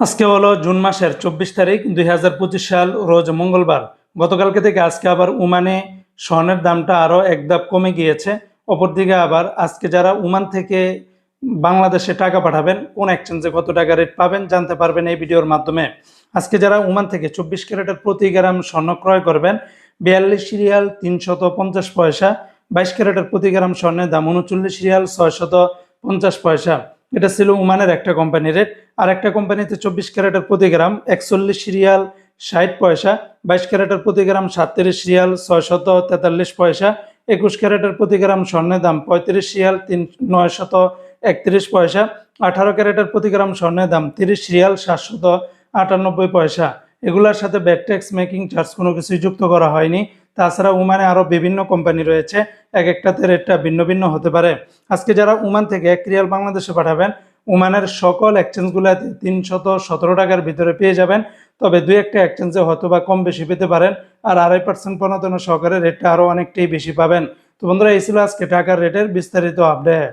আজকে হলো জুন মাসের চব্বিশ তারিখ দুই হাজার পঁচিশ সাল, রোজ মঙ্গলবার। গতকালকে থেকে আজকে আবার উমানে স্বর্ণের দামটা আরও এক ধাপ কমে গিয়েছে। অপরদিকে আবার আজকে যারা উমান থেকে বাংলাদেশে টাকা পাঠাবেন, কোন এক্সচেঞ্জে কত টাকা রেট পাবেন জানতে পারবেন এই ভিডিওর মাধ্যমে। আজকে যারা উমান থেকে চব্বিশ ক্যারেটের প্রতি গ্রাম স্বর্ণ ক্রয় করবেন, বিয়াল্লিশ রিয়াল তিনশত পঞ্চাশ পয়সা, বাইশ ক্যারেটের প্রতি গ্রাম স্বর্ণের দাম উনচল্লিশ রিয়াল ছয়শত পঞ্চাশ পয়সা। এটা ছিল উমানের একটা কোম্পানি রেট আর একটা কোম্পানিতে চব্বিশ ক্যারেটের প্রতি গ্রাম একচল্লিশ রিয়াল ষাট পয়সা, বাইশ ক্যারেটের প্রতি গ্রাম সাতত্রিশ রিয়াল ছয়শত তেতাল্লিশ পয়সা, একুশ ক্যারেটের প্রতি গ্রাম স্বর্ণের দাম পঁয়ত্রিশ রিয়াল তিন, নয়শত একত্রিশ পয়সা, আঠারো ক্যারেটের প্রতি গ্রাম স্বর্ণের দাম তিরিশ রিয়াল সাতশত আটানব্বই পয়সা। এগুলোর সাথে ব্যাট ট্যাক্স, মেকিং, চার্জ কোনো কিছুই যুক্ত করা হয়নি। তাছাড়া উমানে আরও বিভিন্ন কোম্পানি রয়েছে। এক একটাতে রেটটা ভিন্ন ভিন্ন হতে পারে। আজকে যারা উমান থেকে এক রিয়াল বাংলাদেশে পাঠাবেন, উমানের সকল এক্সচেঞ্জগুলোতে তিনশত সতেরো টাকার ভিতরে পেয়ে যাবেন। তবে দুই একটা এক্সচেঞ্জে হয়তো বা কম বেশি পেতে পারেন আর আড়াই পার্সেন্ট পণ্যতন সহকারে রেটটা আরও অনেকটাই বেশি পাবেন। তো বন্ধুরা, এই ছিল আজকে টাকার রেটের বিস্তারিত আপডেট